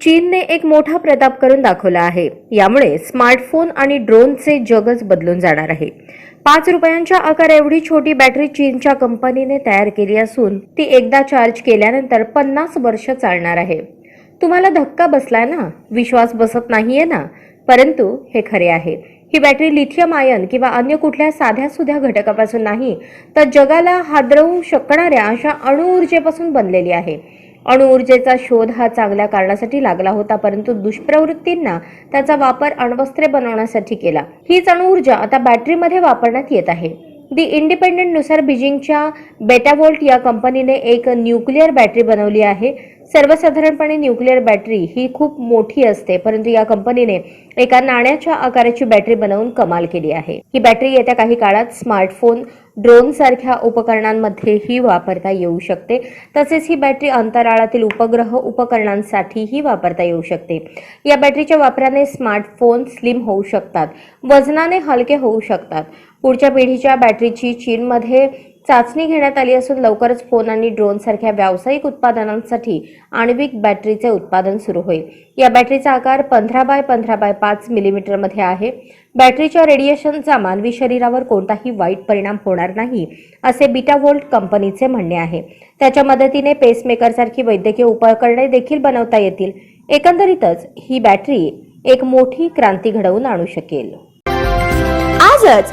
चीनने एक मोठा प्रताप करून दाखवला आहे. यामुळे स्मार्टफोन आणि ड्रोनचे जगच बदलून जाणार आहे. पाच रुपयांच्या आकार एवढी छोटी बॅटरी चीनच्या कंपनीने तयार केली असून ती एकदा चार्ज केल्यानंतर पन्नास वर्ष चालणार आहे. तुम्हाला धक्का बसलाय ना? विश्वास बसत नाहीये ना? परंतु हे खरे आहे. ही बॅटरी लिथियम आयन किंवा अन्य कुठल्या साध्या सुध्या घटकापासून नाही तर जगाला हादरवू शकणाऱ्या अशा अणुऊर्जेपासून बनलेली आहे. अणुऊर्जेचा शोध हा चांगल्या कारणासाठी लागला होता परंतु दुष्प्रवृत्तींना त्याचा वापर अण्वस्त्रे बनवण्यासाठी केला. हीच अणुऊर्जा आता बॅटरीमध्ये वापरण्यात येत आहे. दी इंडिपेंडेंटनुसार बीजिंगच्या बेटावोल्ट या कंपनीने एक न्यूक्लिअर बॅटरी बनवली आहे. सर्वसाधारणपणे न्यूक्लिअर बॅटरी ही खूप मोठी असते परंतु या कंपनीने एका नाण्याच्या आकाराची बॅटरी बनवून कमाल केली आहे. ही बॅटरी येत्या काही काळात स्मार्टफोन ड्रोनसारख्या उपकरणांमध्येही वापरता येऊ शकते. तसेच ही बॅटरी अंतराळातील उपग्रह उपकरणांसाठीही वापरता येऊ शकते. या बॅटरीच्या वापराने स्मार्टफोन स्लिम होऊ शकतात. वजनाने हलके होऊ शकतात. पुढच्या पिढीच्या बॅटरीची चीनमध्ये चाचणी घेण्यात आली असून लवकरच फोन आणि ड्रोन सारख्या व्यावसायिक उत्पादनांसाठी आण्विक बॅटरीचे उत्पादन सुरू होईल. या बॅटरीचा आकार पंधरा बाय पंधरा बाय पाच मिलीमीटरमध्ये आहे. बॅटरीच्या रेडिएशनचा मानवी शरीरावर कोणताही वाईट परिणाम होणार नाही असे बिटावोल्ट कंपनीचे म्हणणे आहे. त्याच्या मदतीने पेसमेकरसारखी वैद्यकीय उपकरणे देखील बनवता येतील. एकंदरीतच ही बॅटरी एक मोठी क्रांती घडवून आणू शकेल. आजच